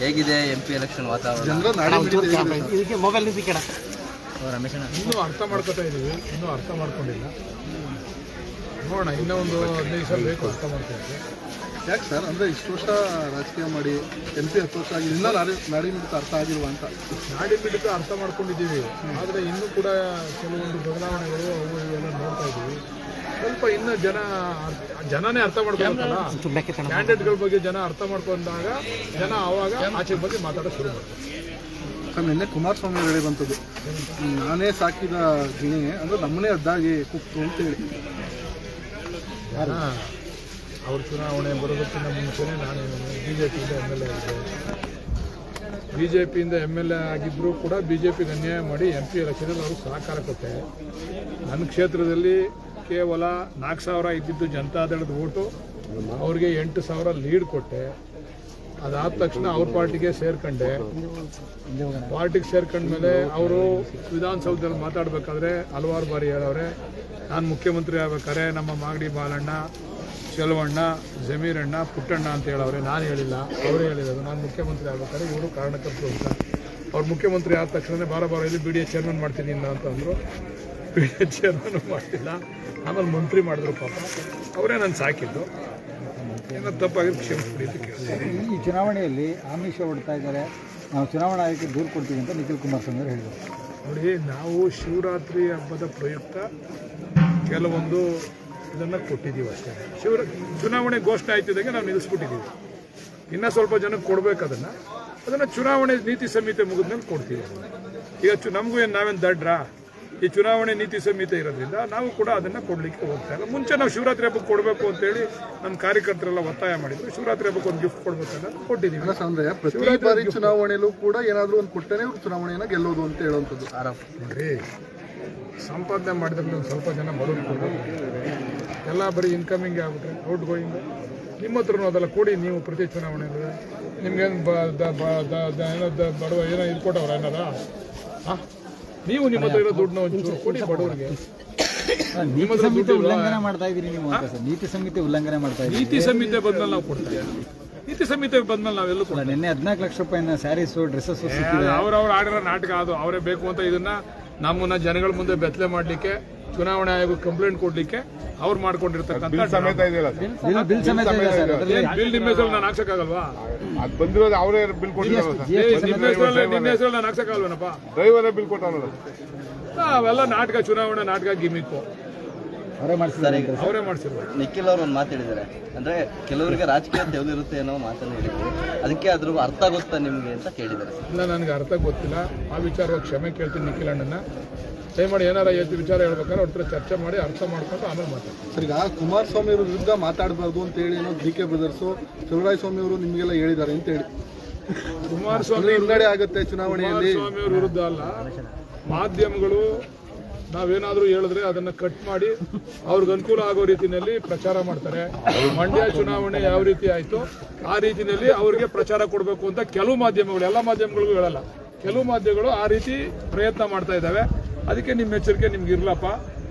ಹೇಗಿದೆ M P election ವಾತಾವರಣ? ಇನ್ನೂ ಅರ್ಥ ಮಾಡ್ಕೊತಾ ಇದೀವಿ. ಇನ್ನೂ ಅರ್ಥ ಮಾಡ್ಕೊಂಡಿಲ್ಲ. ನೋಡೋಣ ಇನ್ನೂ ಒಂದು ಹದಿನೈದು ಸಲ ಬೇಕು ಅರ್ಥ ಮಾಡ್ಕೊಳ್ಳೋಕೆ ಯಾಕೆ ಸರ್? ಅಂದರೆ ಇಷ್ಟು ವರ್ಷ ರಾಜಕೀಯ ಮಾಡಿ ಎಂ ಪಿ ಹತ್ತು ವರ್ಷ ಆಗಿ ಇನ್ನೂ ನಾಡಿ ನಾಡಿ ಮಿಡಿತ ಅರ್ಥ ಆಗಿಲ್ವ ಅಂತ? ನಾಡಿ ಮಿಡಿತ ಅರ್ಥ ಮಾಡ್ಕೊಂಡಿದ್ದೀವಿ. ಆದರೆ ಇನ್ನೂ ಕೂಡ ಕೆಲವೊಂದು ಬದಲಾವಣೆಗಳು ಅವು ಇವೆಲ್ಲ ನೋಡ್ತಾ ಇದ್ದೀವಿ ಸ್ವಲ್ಪ ಇನ್ನು ಜನ ಜನನೇ ಅರ್ಥ ಕಣ ಕ್ಯಾಂಡಿಡೇಟ್ಗಳ ಬಗ್ಗೆ ಜನ ಅರ್ಥ ಮಾಡ್ಕೊಂಡಾಗ ಜನ ಆವಾಗ ಆಚೆ ಬಗ್ಗೆ ಮಾತಾಡೋ ಶುರು ಮಾಡ್ತಾರೆ. ಸರ್ ನಿನ್ನೆ ಕುಮಾರಸ್ವಾಮಿ ಅವರು ಹೇಳಿ ಬಂತದ್ದು ನಾನೇ ಸಾಕಿದ ಗಿಣಿ ಅಂದ್ರೆ ನಮ್ಮನೇ ಅದ್ದಾಗಿ ಕುಕ್ತು ಅಂತ ಹೇಳಿ. ಜನ ಅವ್ರ ಚುನಾವಣೆ ಬರೋದಕ್ಕಿಂತ ಮುಂಚೆನೇ ನಾನು ಬಿ ಜೆ ಪಿಯಿಂದ ಎಂ ಎಲ್ ಎ ಆಗಿದ್ದೆ. ಬಿ ಜೆ ಪಿಯಿಂದ ಎಂ ಎಲ್ ಎ ಆಗಿದ್ದರೂ ಕೂಡ ಬಿ ಜೆ ಪಿಗೆ ಅನ್ಯಾಯ ಮಾಡಿ ಎಂ ಪಿ ಎಲೆಕ್ಷನಲ್ಲಿ ಅವರು ಸಹಕಾರ ಕೊಟ್ಟೆ. ನನ್ನ ಕ್ಷೇತ್ರದಲ್ಲಿ ಕೇವಲ ನಾಲ್ಕು ಸಾವಿರ ಇದ್ದಿದ್ದು ಜನತಾದಳದ ಓಟು, ಅವ್ರಿಗೆ ಎಂಟು ಸಾವಿರ ಲೀಡ್ ಕೊಟ್ಟೆ. ಅದಾದ ತಕ್ಷಣ ಅವ್ರ ಪಾರ್ಟಿಗೆ ಸೇರ್ಕೊಂಡೆ. ಪಾರ್ಟಿಗೆ ಸೇರ್ಕೊಂಡ್ಮೇಲೆ ಅವರು ವಿಧಾನಸೌಧದಲ್ಲಿ ಮಾತಾಡಬೇಕಾದ್ರೆ ಹಲವಾರು ಬಾರಿ ಹೇಳವ್ರೆ, ನಾನು ಮುಖ್ಯಮಂತ್ರಿ ಆಗ್ಬೇಕಾದ್ರೆ ನಮ್ಮ ಮಾಗಡಿ ಬಾಲಣ್ಣ, ಚೆಲುವಣ್ಣ, ಜಮೀರಣ್ಣ, ಪುಟ್ಟಣ್ಣ ಅಂತ ಹೇಳವ್ರೆ. ನಾನು ಹೇಳಿಲ್ಲ, ಅವರು ಹೇಳಿರೋದು. ನಾನು ಮುಖ್ಯಮಂತ್ರಿ ಆಗ್ಬೇಕಾದ್ರೆ ಇವರು ಕಾರಣಕರ್ತರು ಅಂತ ಅವ್ರು ಮುಖ್ಯಮಂತ್ರಿ ಆದ ತಕ್ಷಣ ಬಾರ ಬಾರ ಇಲ್ಲಿ ಬಿ ಡಿ ಎ ಚೇರ್ಮನ್ ಮಾಡ್ತೀನಿ ಇಲ್ಲ ಅಂತಂದರು ಚೇರ್ಮನ್ ಮಾಡಿಲ್ಲ ಆಮೇಲೆ ಮಂತ್ರಿ ಮಾಡಿದ್ರು ಪಾಪ. ಅವರೇ ನಾನು ಸಾಕಿದ್ದು. ಏನೋ ತಪ್ಪಾಗಿ ಕ್ಷಮಿಸ್ಬಿಡಿ ಅಂತ ಕೇಳ್ತೀನಿ ಈ ಚುನಾವಣೆಯಲ್ಲಿ ಆಮಿಷ ಹೊಡ್ತಾ ಇದ್ದಾರೆ. ನಾವು ಚುನಾವಣಾ ಆಯೋಗಕ್ಕೆ ದೂರು ಕೊಡ್ತೀವಿ ಅಂತ ನಿಖಿಲ್ ಕುಮಾರಸ್ವಾಮಿ ಅವರು ಹೇಳಿದರು. ನೋಡಿ ನಾವು ಶಿವರಾತ್ರಿ ಹಬ್ಬದ ಪ್ರಯುಕ್ತ ಕೆಲವೊಂದು ಇದನ್ನು ಕೊಟ್ಟಿದ್ದೀವಿ ಅಷ್ಟೇ. ಶಿವರ ಚುನಾವಣೆ ಘೋಷಣೆ ಆಯ್ತಿದ್ದಂಗೆ ನಾವು ನಿಲ್ಲಿಸ್ಬಿಟ್ಟಿದ್ದೀವಿ. ಇನ್ನೂ ಸ್ವಲ್ಪ ಜನಕ್ಕೆ ಕೊಡ್ಬೇಕು ಅದನ್ನು. ಅದನ್ನು ಚುನಾವಣೆ ನೀತಿ ಸಂಹಿತೆ ಮುಗಿದ್ಮೇಲೆ ಕೊಡ್ತೀವಿ. ಈಗ ಚು ನಮಗೂ ಏನು ನಾವೇನು ದಡ್ರ? ಈ ಚುನಾವಣೆ ನೀತಿ ಸಂಹಿತೆ ಇರೋದ್ರಿಂದ ನಾವು ಕೂಡ ಅದನ್ನು ಕೊಡಲಿಕ್ಕೆ ಹೋಗ್ತಾ ಇಲ್ಲ. ಮುಂಚೆ ನಾವು ಶಿವರಾತ್ರಿ ಹಬ್ಬಕ್ಕೆ ಕೊಡಬೇಕು ಅಂತೇಳಿ ನಮ್ಮ ಕಾರ್ಯಕರ್ತರೆಲ್ಲ ಒತ್ತಾಯ ಮಾಡಿದ್ರು. ಶಿವರಾತ್ರಿ ಹಬ್ಬಕ್ಕೆ ಒಂದು ಗಿಫ್ಟ್ ಕೊಡ್ಬೇಕಂತ ಕೊಟ್ಟಿದ್ದೀವಿ. ಅಂದ್ರೆ ಪ್ರತಿ ಬಾರಿ ಚುನಾವಣೆಯಲ್ಲೂ ಕೂಡ ಏನಾದರೂ ಒಂದು ಕೊಟ್ಟನೆ ಚುನಾವಣೆಯನ್ನ ಗೆಲ್ಲೋದು ಅಂತ ಹೇಳುವಂಥದ್ದು. ಆರೋಪ ನೋಡ್ರಿ ಸಂಪಾದನೆ ಮಾಡಿದ್ರೆ ಸ್ವಲ್ಪ ಜನ ಬರೋದು ಎಲ್ಲ ಬರೀ ಇನ್ಕಮಿಂಗ್ ಆಗ್ಬಿಟ್ರೆ ಔಟ್ ಗೋಯಿಂಗ್ ನಿಮ್ಮ ಹತ್ರನೂ ಅದೆಲ್ಲ ಕೊಡಿ ನೀವು ಪ್ರತಿ ಚುನಾವಣೆಯಲ್ಲಿ. ನಿಮ್ಗೇನು ಬಡವ ಏನೋ ಇದು ಕೊಟ್ಟವ್ರ ಏನಾರ? ಹಾಂ ನೀವು ನಿಮ್ಮ ಹತ್ರ ಇರೋ ದುಡ್ಡನ್ನ ಒಂಚೂರು ಕೊಡಿ ಬಡವರಿಗೆ ನೀತಿ ಸಂಹಿತೆ ಉಲ್ಲಂಘನೆ ಮಾಡ್ತಾ ಇದ್ದೀರಿ ನೀವು ಅಂತ ಸರ್. ನೀತಿ ಸಂಹಿತೆ ಉಲ್ಲಂಘನೆ ಮಾಡ್ತಾ ಇದ್ದೀರಿ ನೀತಿ ಸಂಹಿತೆ ಬಂದ್ಮೇಲೆ ನಾವು ಕೊಡ್ತೀವಿ. ಇದ್ದೀವಿ ನೀತಿ ಸಂಹಿತೆ ಬಂದ್ಮೇಲೆ ನಾವೆಲ್ಲೂ ಕೊಡ್ತೀವಿ. ನಿನ್ನೆ ಹದಿನಾಲ್ಕು ಲಕ್ಷ ರೂಪಾಯಿನ ಸ್ಯಾರೀಸು ಡ್ರೆಸ್ಸಸ್ ಅವ್ರವ್ರು ಆಡಿರೋ ನಾಟಕ ಅದು. ಅವರೇ ಬೇಕು ಅಂತ ಇದನ್ನ ನಮ್ಮನ್ನ ಜನಗಳ ಮುಂದೆ ಬೆತ್ತಲೆ ಮಾಡಲಿಕ್ಕೆ ಚುನಾವಣೆ ಆಯೋಗ ಕಂಪ್ಲೇಂಟ್ ಕೊಡ್ಲಿಕ್ಕೆ ಅವ್ರು ಮಾಡ್ಕೊಂಡಿರ್ತಾರೆ ಬಿಲ್ ಬಿಲ್ ಸಮೇತ ಇದೆ ಸರ್. ಅದರಲ್ಲಿ ಬಿಲ್ ನಿಮ್ಮ ಹೆಸರಲ್ಲಿ ನಾನು ಹಾಕ್ಸಕ್ಕಾಗಲ್ವಾ? ಅದು ಬಂದಿರೋದು ಅವರೇ ಬಿಲ್ ಕೊಟ್ಟಿದ್ದಾರೆ ಸರ್. ನಿಮ್ಮ ಹೆಸರಲ್ಲಿ ನಿಮ್ಮ ಹೆಸರಲ್ಲಿ ನಾನು ಹಾಕ್ಸಕ್ಕಾಗಲ್ವೇನಪ್ಪ? ಡ್ರೈವರೇ ಬಿಲ್ ಕೊಟ್ಟವನಲ್ಲ ಅವೆಲ್ಲ ನಾಟಕ ಚುನಾವಣಾ ನಾಟಕ ಗಿಮಿಕ್ಕು. ಅವರೇ ಮಾಡಿಸಿದ್ದಾರೆ ಅಂತ ಅವರೇ ಮಾಡಿಸಿದ್ರು ನಿಖಿಲ್ ಅವರು ಒಂದು ಮಾತು ಹೇಳಿದ್ದಾರೆ. ಅಂದ್ರೆ ಕೆಲವರಿಗೆ ರಾಜಕೀಯ ತೆಗೆದಿರುತ್ತೆ ಅನ್ನೋ ಮಾತನ್ನು ಹೇಳಿದ್ರು. ಅದಕ್ಕೆ ಅದ್ರ ಅರ್ಥ ಗೊತ್ತಾ ನಿಮ್ಗೆ ಅಂತ ಕೇಳಿದ್ದಾರೆ ಇಲ್ಲ ನನಗೆ ಅರ್ಥ ಗೊತ್ತಿಲ್ಲ. ಆ ವಿಚಾರವಾಗಿ ಕ್ಷಮೆ ಕೇಳ್ತೀನಿ ನಿಖಿಲ್ ಅಣ್ಣನ ದಯಮಾಡಿ ಏನಾರ ಎದ್ದು ವಿಚಾರ ಹೇಳ್ಬೇಕಾದ್ರೆ ಅವ್ರ ಹತ್ರ ಚರ್ಚೆ ಮಾಡಿ ಅರ್ಥ ಮಾಡ್ಕೊಂಡು ಆಮೇಲೆ ಮಾತಾಡ್ತಾರೆ ಸರ್ ಈಗ ಕುಮಾರಸ್ವಾಮಿ ಅವರ ವಿರುದ್ಧ ಮಾತಾಡಬಾರ್ದು ಅಂತ ಹೇಳಿ ಏನೋ D K brothers Chaluvaraya Swamy ಅವರು ನಿಮಗೆಲ್ಲ ಹೇಳಿದ್ದಾರೆ ಅಂತ ಹೇಳಿ. ಕುಮಾರಸ್ವಾಮಿ ಹಿಂಗಡೆ ಹಿನ್ನಡೆ ಆಗುತ್ತೆ ಚುನಾವಣೆಯಲ್ಲಿ. ಅವ್ರ ವಿರುದ್ಧ ಅಲ್ಲ. ಮಾಧ್ಯಮಗಳು ನಾವೇನಾದರೂ ಹೇಳಿದ್ರೆ ಅದನ್ನು ಕಟ್ ಮಾಡಿ ಅವ್ರಿಗೆ ಅನುಕೂಲ ಆಗೋ ರೀತಿಯಲ್ಲಿ ಪ್ರಚಾರ ಮಾಡ್ತಾರೆ. ಮಂಡ್ಯ ಚುನಾವಣೆ ಯಾವ ರೀತಿ ಆಯಿತು ಆ ರೀತಿಯಲ್ಲಿ ಅವ್ರಿಗೆ ಪ್ರಚಾರ ಕೊಡಬೇಕು ಅಂತ ಕೆಲವು ಮಾಧ್ಯಮಗಳು ಎಲ್ಲ ಮಾಧ್ಯಮಗಳಿಗೂ ಹೇಳಲ್ಲ. ಕೆಲವು ಮಾಧ್ಯಮಗಳು ಆ ರೀತಿ ಪ್ರಯತ್ನ ಮಾಡ್ತಾ ಇದ್ದಾವೆ. ಅದಕ್ಕೆ ನಿಮ್ಮ ಎಚ್ಚರಿಕೆ ನಿಮ್ಗೆ ಇರಲಪ್ಪ.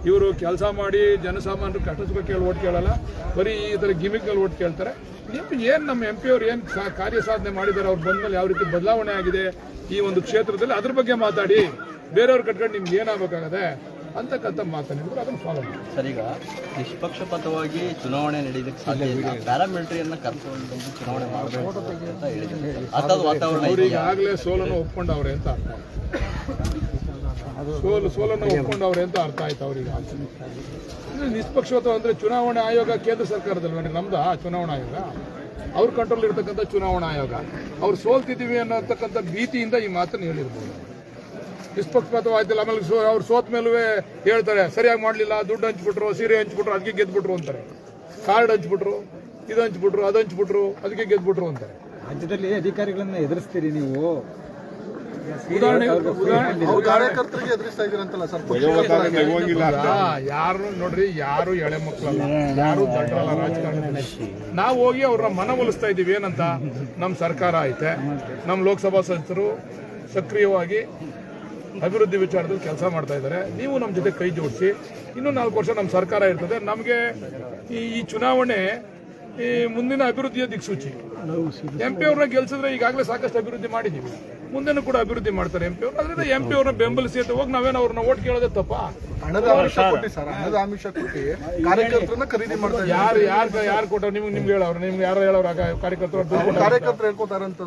ಇವರು ಕೆಲಸ ಮಾಡಿ ಜನಸಾಮಾನ್ಯರು ಕಷ್ಟ ಸುಖ ಕೇಳಿ ಓಟ್ ಕೇಳಲ್ಲ. ಬರೀ ಈ ಥರ ಗಿಮಿಕ್ನಲ್ಲಿ ಓಟ್ ಕೇಳ್ತಾರೆ. ನಿಮ್ಮ ಏನು ನಮ್ಮ ಎಂ ಪಿ ಅವ್ರು ಏನು ಕಾರ್ಯ ಸಾಧನೆ ಮಾಡಿದ್ದಾರೆ ಅವ್ರು ಬಂದ್ಮೇಲೆ ಯಾವ ರೀತಿ ಬದಲಾವಣೆ ಆಗಿದೆ ಈ ಒಂದು ಕ್ಷೇತ್ರದಲ್ಲಿ ಅದ್ರ ಬಗ್ಗೆ ಮಾತಾಡಿ. ಬೇರೆಯವ್ರು ಕಟ್ಕೊಂಡು ನಿಮ್ಗೆ ಏನಾಗಬೇಕಾಗದೆ ಅಂತಕ್ಕಂಥ ಮಾತನಾಡಿದ್ರು ಅದನ್ನು ಫಾಲೋ ಮಾಡಿ. ಸರ್ ಈಗ ನಿಷ್ಪಕ್ಷಪಾತವಾಗಿ ಚುನಾವಣೆ ನಡೆಯೋದಕ್ಕೆ ಸಾಧ್ಯ ಇಲ್ಲ. ಪ್ಯಾರಾಮಿಲಿಟರಿಯನ್ನು ಕರ್ಕೊಂಡು ಬಂದು ಚುನಾವಣೆ ಮಾಡಬೇಕು ಅಂತ ಹೇಳಿದ್ದಾರೆ ಅಂಥದ್ದು ವಾತಾವರಣ ಈಗಾಗಲೇ ಸೋಲನ್ನು ಒಪ್ಕೊಂಡವ್ರೆ ಅಂತ ಅರ್ಥ. ಸೋಲು ಸೋಲನ್ನು ಒಪ್ಕೊಂಡವ್ರೆ ಅಂತ ಅರ್ಥ ಆಯ್ತು ಅವರಿಗೆ. ಅಂದ್ರೆ ನಿಷ್ಪಕ್ಷಪಾತ ಅಂದ್ರೆ ಚುನಾವಣಾ ಆಯೋಗ ಕೇಂದ್ರ ಸರ್ಕಾರದಲ್ಲಿ ನೋಡಿ ನಮ್ದು ಆ ಚುನಾವಣಾ ಆಯೋಗ. ಅವ್ರ ಕಂಟ್ರೋಲ್ ಇರ್ತಕ್ಕಂಥ ಚುನಾವಣಾ ಆಯೋಗ. ಅವ್ರು ಸೋಲ್ತಿದ್ದೀವಿ ಅನ್ನೋತಕ್ಕಂಥ ಭೀತಿಯಿಂದ ಈ ಮಾತನ್ನು ಹೇಳಿರ್ಬೋದು. ನಿಷ್ಪಕ್ಷಪಾತವಾಯ್ತಿಲ್ಲ ಆಮೇಲೆ ಸೋ ಅವ್ರು ಸೋತ ಮೇಲೂ ಹೇಳ್ತಾರೆ ಸರಿಯಾಗಿ ಮಾಡಲಿಲ್ಲ ದುಡ್ಡು ಹಂಚ್ಬಿಟ್ರು ಸೀರೆ ಹಂಚ್ಬಿಟ್ರು ಅದಕ್ಕೆ ಗೆದ್ಬಿಟ್ರು ಅಂತಾರೆ. ಕಾರ್ಡ್ ಹಂಚ್ಬಿಟ್ರು ಇದು ಹಂಚ್ಬಿಟ್ರು ಅದು ಹಂಚ್ಬಿಟ್ರು ಅದಕ್ಕೆ ಗೆದ್ಬಿಟ್ರು ಅಂತಾರೆ. ರಾಜ್ಯದಲ್ಲಿ ಅಧಿಕಾರಿಗಳನ್ನ ಎದುರಿಸ್ತೀರಿ ನೀವು? ಯಾರು ನೋಡ್ರಿ ಯಾರು ಎಳೆ ಮಕ್ಕಳಲ್ಲ ಯಾರು ದಡ್ಡಲ್ಲ ರಾಜಕಾರಣದಲ್ಲಿ. ನಾವು ಹೋಗಿ ಅವ್ರನ್ನ ಮನವೊಲಿಸ್ತಾ ಇದ್ದೀವಿ ಏನಂತ? ನಮ್ಮ ಸರ್ಕಾರ ಐತೆ. ನಮ್ಮ ಲೋಕಸಭಾ ಸದಸ್ಯರು ಸಕ್ರಿಯವಾಗಿ ಅಭಿವೃದ್ಧಿ ವಿಚಾರದಲ್ಲಿ ಕೆಲಸ ಮಾಡ್ತಾ ಇದ್ದಾರೆ. ನೀವು ನಮ್ಮ ಜೊತೆ ಕೈ ಜೋಡಿಸಿ. ಇನ್ನೂ ನಾಲ್ಕು ವರ್ಷ ನಮ್ಮ ಸರ್ಕಾರ ಇರ್ತದೆ. ನಮಗೆ ಈ ಈ ಚುನಾವಣೆ ಈ ಮುಂದಿನ ಅಭಿವೃದ್ಧಿಯ ದಿಕ್ಸೂಚಿ. ಎಂ ಪಿ ಅವ್ರನ್ನ ಗೆಲ್ಸಿದ್ರೆ ಈಗಾಗಲೇ ಸಾಕಷ್ಟು ಅಭಿವೃದ್ಧಿ ಮಾಡಿದ್ದೀವಿ ಮುಂದೆನೂ ಕೂಡ ಅಭಿವೃದ್ಧಿ ಮಾಡ್ತಾರೆ ಎಂ ಪಿ ಅವರು. ಅದರಿಂದ ಎಂ ಪಿ ಅವ್ರನ್ನ ಬೆಂಬಲಿಸಿ ಅಂತ ಹೋಗಿ ನಾವೇನು ಅವ್ರನ್ನ ಓಟ್ ಕೇಳೋದೇ ತಪ್ಪ? ಹಣದ ಆಮಿಷ ಕೊಟ್ಟಿ ಸರ್. ಹಣದ ಆಮಿಷ ಕೊಟ್ಟಿ ಕಾರ್ಯಕರ್ತರನ್ನ ಖರೀದಿ ಮಾಡ್ತಾರೆ ಯಾರು ಯಾರು ಯಾರು ಕೊಟ್ಟರು ನಿಮ್ಗೆ ನಿಮ್ಗೆ ಹೇಳವ್ರು ನಿಮ್ಗೆ ಯಾರು ಹೇಳೋರು ಕಾರ್ಯಕರ್ತರು? ಕಾರ್ಯಕರ್ತರು ಹೇಳ್ಕೊತಾರಂತ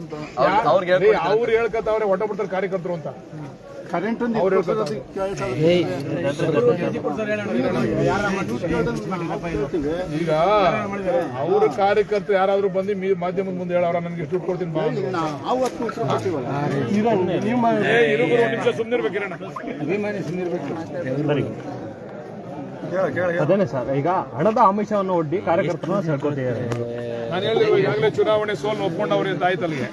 ಅವ್ರಿಗೆ ರೀ, ಅವ್ರು ಹೊಟ್ಟ ಬಿಡ್ತಾರೆ ಕಾರ್ಯಕರ್ತರು ಅಂತ. ಅವ್ರು ಹೇಳ್ಕೊತಾರೆ ಈಗ ಅವ್ರ ಕಾರ್ಯಕರ್ತರು ಯಾರಾದ್ರೂ ಬಂದು ಮೀ- ಮಾಧ್ಯಮದ ಮುಂದೆ ಹೇಳವ್ರ ನನ್ಗೆ ದುಡ್ಡು ಕೊಡ್ತೀನಿ ಬಾ ಅಂದ್ರು. ಅದೇನೆ ಸರ್ ಈಗ ಹಣದ ಆಮಿಷವನ್ನು ಒಡ್ಡಿ ಕಾರ್ಯಕರ್ತರನ್ನ ಸೆಳ್ಕೊತಿದ್ದಾರೆ ನಾನು ಈಗಾಗಲೇ ಚುನಾವಣೆ ಸೋಲ್ನ ಒಪ್ಕೊಂಡವ್ರೆ ಅಂತ ಆಯ್ತಲ್ಲಿಗೆ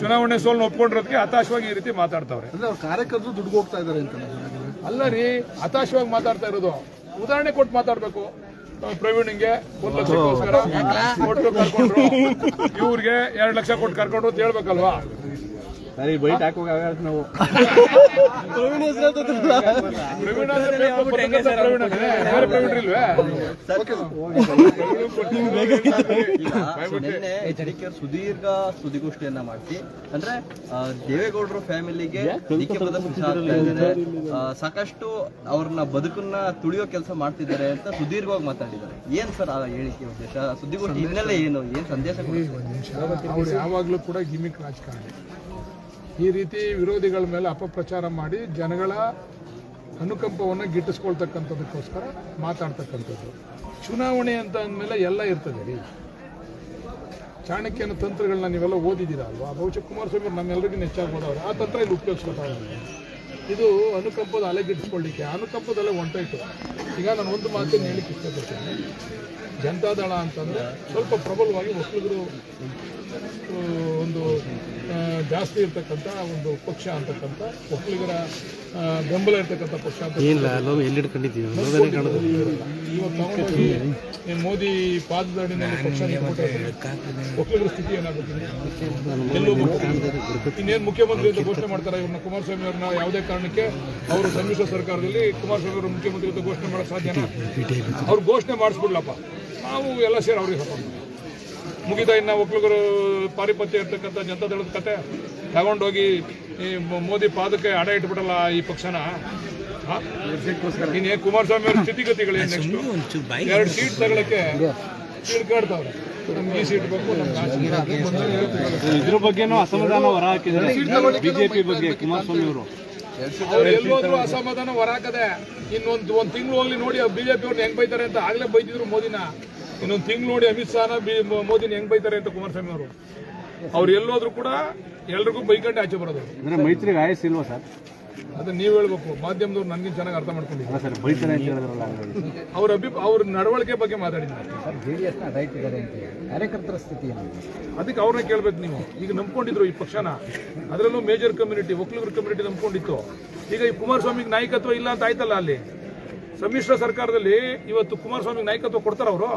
ಚುನಾವಣೆ ಸೋಲ್ನ ಒಪ್ಕೊಂಡಿರೋದಕ್ಕೆ ಹತಾಶವಾಗಿ ಈ ರೀತಿ ಮಾತಾಡ್ತಾವ್ರೆ. ಅಂದ್ರೆ ಅವ್ರ ಕಾರ್ಯಕರ್ತರು ದುಡ್ಡು ಹೋಗ್ತಾ ಇದಾರೆ ಅಂತ ಅಲ್ಲ ರೀ ಹತಾಶವಾಗಿ ಮಾತಾಡ್ತಾ ಇರೋದು. ಉದಾಹರಣೆ ಕೊಟ್ಟು ಮಾತಾಡ್ಬೇಕು. ಪ್ರವೀಣ್ಗೆ ಒಂದ್ ಲಕ್ಷಕ್ಕೋಸ್ಕರ ಕೊಟ್ಟು ಕರ್ಕೊಂಡ್ರು. ಇವ್ರಿಗೆ ಎರಡ್ ಲಕ್ಷ ಕೊಟ್ಟು ಕರ್ಕೊಂಡ್ರು ಅಂತ ಹೇಳ್ಬೇಕಲ್ವಾ? ಸರಿ ಬೈಟ್ ಹಾಕುವಾಗ ನಾವು? ಪ್ರವೀಣ್ ಅಂದ್ರೆ ಬೇಕು, ಪತ್ರಕರ್ತ ಪ್ರವೀಣ್ ಅಂದ್ರೆ. ಪ್ರವೀಣ್ ಇಲ್ವೇ ನಿನ್ನೆ ಕೆ ಸುದೀರ್ಘ ಸುದ್ದಿಗೋಷ್ಠಿಯನ್ನ ಮಾಡ್ತಿ. ಅಂದ್ರೆ ದೇವೇಗೌಡರು ದೇವೇಗೌಡರ ಫ್ಯಾಮಿಲಿಗೆ ಸಾಕಷ್ಟು ಅವ್ರನ್ನ ಬದುಕನ್ನ ತುಳಿಯೋ ಕೆಲಸ ಮಾಡ್ತಿದ್ದಾರೆ ಅಂತ ಸುದೀರ್ಘವಾಗಿ ಮಾತಾಡಿದ್ದಾರೆ. ಏನ್ ಸರ್ ಆ ಹೇಳಿಕೆ ಉದ್ದೇಶ? ಸುದ್ದಿಗೋಷ್ಠಿ ಹಿನ್ನೆಲೆ ಏನು? ಏನ್ ಸಂದೇಶ ಯಾವಾಗಲೂ ಕೂಡ ಗಿಮಿಕ್ ರಾಜಕಾರಣಿ. ಈ ರೀತಿ ವಿರೋಧಿಗಳ ಮೇಲೆ ಅಪಪ್ರಚಾರ ಮಾಡಿ ಜನಗಳ ಅನುಕಂಪವನ್ನು ಗಿಟ್ಟಿಸ್ಕೊಳ್ತಕ್ಕಂಥದಕ್ಕೋಸ್ಕರ ಮಾತಾಡ್ತಕ್ಕಂಥದ್ದು. ಚುನಾವಣೆ ಅಂತ ಅಂದಮೇಲೆ ಎಲ್ಲ ಇರ್ತದೆ ರೀ. ಚಾಣಕ್ಯನ ತಂತ್ರಗಳನ್ನ ನೀವೆಲ್ಲ ಓದಿದ್ದೀರಾ ಅಲ್ವಾ? ಬಹುಶಃ ಕುಮಾರಸ್ವಾಮಿ ನಮ್ಮೆಲ್ಲರಿಗೂ ನೆಚ್ಚಾಗ್ಬೋದವ್ರು ಆ ತಂತ್ರ ಇಲ್ಲಿ ಉಪಯೋಗಿಸ್ಕೊತಾವ್ರೆ ಇದು ಅನುಕಂಪದ ಅಲೆಗಿಡಿಸ್ಕೊಳ್ಳಿಕ್ಕೆ ಅನುಕಂಪದ ಅನುಕಂಪದಲ್ಲೇ ಹೊಂಟೋಯ್ತು ಈಗ ನಾನು ಒಂದು ಮಾತನ್ನು ಹೇಳಿಕ್ಕೆ ಇಷ್ಟಪಡ್ತೀನಿ. ಜನತಾದಳ ಅಂತಂದರೆ ಸ್ವಲ್ಪ ಪ್ರಬಲವಾಗಿ ಒಕ್ಕಲಿಗರು ಒಂದು ಜಾಸ್ತಿ ಇರ್ತಕ್ಕಂಥ ಒಂದು ಪಕ್ಷ ಅಂತಕ್ಕಂಥ ಒಕ್ಕಲಿಗರ ಬೆಂಬಲ ಇರ್ತಕ್ಕಂಥ ಪಕ್ಷ ಅಂತ ಇವತ್ತು ಈ ಮೋದಿ ಪಾದದಡಿನಲ್ಲಿ ಪಕ್ಷ ಒಕ್ಕಲಿಗರ ಸ್ಥಿತಿ ಏನಾಗುತ್ತೆ? ಎಲ್ಲೋ ಇನ್ನೇನು ಮುಖ್ಯಮಂತ್ರಿ ಅಂತ ಘೋಷಣೆ ಮಾಡ್ತಾರೆ ಇವ್ರನ್ನ ಕುಮಾರಸ್ವಾಮಿ ಅವ್ರನ್ನ ಯಾವುದೇ ಕಾರಣಕ್ಕೆ ಅವರು ಸಮ್ಮಿಶ್ರ ಸರ್ಕಾರದಲ್ಲಿ ಕುಮಾರಸ್ವಾಮಿ ಅವರು ಮುಖ್ಯಮಂತ್ರಿ ಅಂತ ಘೋಷಣೆ ಮಾಡೋಕ್ಕೆ ಸಾಧ್ಯನಾ? ಅವ್ರು ಘೋಷಣೆ ಮಾಡಿಸ್ಬಿಡ್ಲಪ್ಪ. ನಾವು ಎಲ್ಲ ಸೇರಿ ಅವ್ರಿಗೆ ಸಪೋರ್ಟ್ ಮುಗಿದ ಇನ್ನು ಒಕ್ಕಲಿಗರು ಪಾರಿಪತ್ಯ ಇರ್ತಕ್ಕಂಥ ಜನತಾದಳದ ಕತೆ. ತಗೊಂಡೋಗಿ ಈ ಮೋದಿ ಪಾದಕ್ಕೆ ಅಡ ಇಟ್ಬಿಡಲ್ಲ ಈ ಪಕ್ಷನ. ಇನ್ನೇ ಕುಮಾರಸ್ವಾಮಿ ಅವ್ರ ಸ್ಥಿತಿಗತಿಗಳು ನೆಕ್ಸ್ಟ್ ಎರಡು ಸೀಟ್ ತಗೊಳಕ್ಕೆ ತಿಳ್ಕಾಡ್ತಾವ್ರೆ ನಮ್ಗೆ ಈ ಸೀಟ್ ಬೇಕು ನಮ್ಗೆ ಆ ಇದ್ರ ಬಗ್ಗೆನೂ ಅಸಮಾಧಾನ ಹೊರ ಹಾಕಿದ್ದಾರೆ. ಬಿಜೆಪಿ ಬಗ್ಗೆ ಕುಮಾರಸ್ವಾಮಿ ಅವರು. ಎಲ್ಲೋದ್ರು ಅಸಮಾಧಾನ ಹೊರಾಕದೆ ಇನ್ನೊಂದು ಒಂದ್ ತಿಂಗಳು ಹೋಗ್ಲಿ ನೋಡಿ ಬಿಜೆಪಿ ಅವ್ರನ್ನ ಹೆಂಗ್ ಬೈತಾರೆ ಅಂತ ಆಗ್ಲೇ ಬೈದಿದ್ರು ಮೋದಿನ. ಇನ್ನೊಂದ್ ತಿಂಗಳು ನೋಡಿ ಅಮಿತ್ ಶಾನ ಬಿ- ಮೋದಿನ ಹೆಂಗ್ ಬೈತಾರೆ ಅಂತ ಕುಮಾರಸ್ವಾಮಿ ಅವರು. ಅವ್ರು ಎಲ್ಲೋದ್ರು ಕೂಡ ಎಲ್ರಿಗೂ ಬೈಕಂಡೆ ಆಚೆ ಬರೋದು. ಅಂದ್ರೆ ಮೈತ್ರಿಗೆ ಆಯಸ್ ಇಲ್ವಾ ಸರ್? ಅದನ್ನ ನೀವ್ ಹೇಳ್ಬೇಕು. ಮಾಧ್ಯಮದವ್ರು ನನಗೆ ಚೆನ್ನಾಗಿ ಅರ್ಥ ಮಾಡ್ಕೊಂಡಿದ್ದಾರೆ ಸರ್ ಬೈತಾರೆ ಅಂತ ಹೇಳಿದ್ರಲ್ಲ ಹಂಗಾಗಿ. ಅವ್ರ ಅಭಿ ಅವ್ರ ನಡವಳಿಕೆ ಬಗ್ಗೆ ಮಾತಾಡಿದ್ದಾರೆ ಸ್ಥಿತಿ ಅದಕ್ಕೆ ಅವ್ರನ್ನೇ ಕೇಳ್ಬೇಕು ನೀವು. ಈಗ ನಂಬ್ಕೊಂಡಿದ್ರು ಈ ಪಕ್ಷನ. ಅದರಲ್ಲೂ ಮೇಜರ್ ಕಮ್ಯುನಿಟಿ ಒಕ್ಕಲಿಗರ ಕಮ್ಯುನಿಟಿ ನಂಬ್ಕೊಂಡಿತ್ತು. ಈಗ ಈ ಕುಮಾರಸ್ವಾಮಿಗೆ ನಾಯಕತ್ವ ಇಲ್ಲ ಅಂತ ಆಯ್ತಲ್ಲ ಅಲ್ಲಿ. ಸಮ್ಮಿಶ್ರ ಸರ್ಕಾರದಲ್ಲಿ ಇವತ್ತು ಕುಮಾರಸ್ವಾಮಿ ನಾಯಕತ್ವ ಕೊಡ್ತಾರ ಅವರು?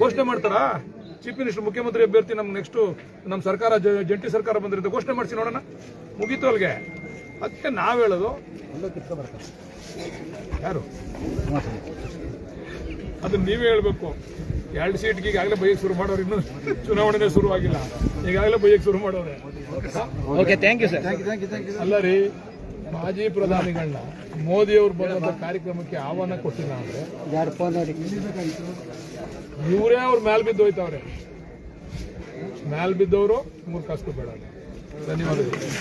ಘೋಷಣೆ ಮಾಡ್ತಾರಾ? ಚೀಫ್ ಮಿನಿಸ್ಟರ್ ಮುಖ್ಯಮಂತ್ರಿ ಅಭ್ಯರ್ಥಿ ನಮ್ಗೆ ನೆಕ್ಸ್ಟ್ ನಮ್ಮ ಸರ್ಕಾರ ಜಂಟಿ ಸರ್ಕಾರ ಬಂದಿರುತ್ತೆ ಘೋಷಣೆ ಮಾಡಿಸಿ ನೋಡೋಣ. ಮುಗೀತು ಅಲ್ಲಿಗೆ ಅದಕ್ಕೆ ನಾವ್ ಹೇಳೋದು ಯಾರು? ಅದು ನೀವೇ ಹೇಳಬೇಕು. ಎರಡು ಸೀಟ್ಗೆ ಈಗಾಗಲೇ ಬೈಕ್ ಶುರು ಮಾಡೋರು ಇನ್ನು ಚುನಾವಣೆನೇ ಶುರುವಾಗಿಲ್ಲ. ಈಗಾಗಲೇ ಬೈಕ್ ಶುರು ಮಾಡೋರೆ. ಓಕೆ ಥ್ಯಾಂಕ್ ಯು ಸರ್ ಅಲ್ಲ ರೀ ಮಾಜಿ ಪ್ರಧಾನಿಗಳನ್ನ ಮೋದಿ ಅವರು ಬಂದ ಕಾರ್ಯಕ್ರಮಕ್ಕೆ ಆಹ್ವಾನ ಕೊಟ್ಟಿಲ್ಲ ಅಂದ್ರೆ ಇವರೇ ಅವ್ರ ಮ್ಯಾಲ್ ಬಿದ್ದು ಹೋಯ್ತವ್ರೆ. ಮ್ಯಾಲ್ ಬಿದ್ದವರು ಮೂರು ಕಾಸು ಬೇಡ ಧನ್ಯವಾದಗಳು.